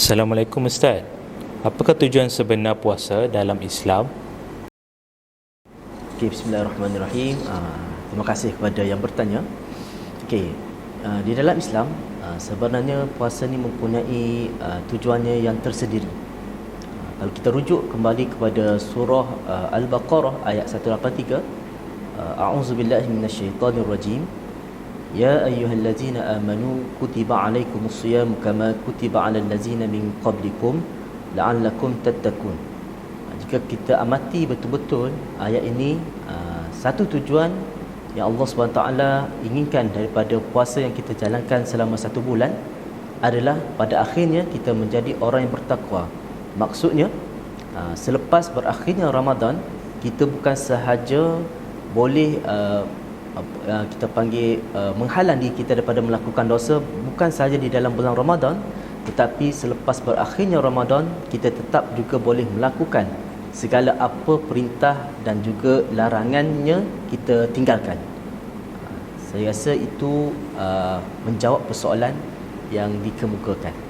Assalamualaikum Ustaz. Apakah tujuan sebenar puasa dalam Islam? Okay, bismillahirrahmanirrahim. Uh, terima kasih kepada yang bertanya. Okay, uh, di dalam Islam uh, sebenarnya puasa ni mempunyai uh, tujuannya yang tersendiri. Uh, kalau kita rujuk kembali kepada surah uh, Al-Baqarah ayat 183, uh, A'udzubillahi minasyaitonirrajim. rajim. يا أيها الذين آمنوا كتب عليكم الصيام كما كتب على الذين من قبلكم لعلكم تتقون jika kita amati betul-betul ayat ini satu tujuan yang Allah SWT inginkan daripada puasa yang kita jalankan selama satu bulan adalah pada akhirnya kita menjadi orang yang bertakwa maksudnya selepas berakhirnya Ramadan kita bukan sahaja boleh uh, kita panggil uh, menghalang diri kita daripada melakukan dosa bukan sahaja di dalam bulan Ramadan tetapi selepas berakhirnya Ramadan kita tetap juga boleh melakukan segala apa perintah dan juga larangannya kita tinggalkan. Saya rasa itu uh, menjawab persoalan yang dikemukakan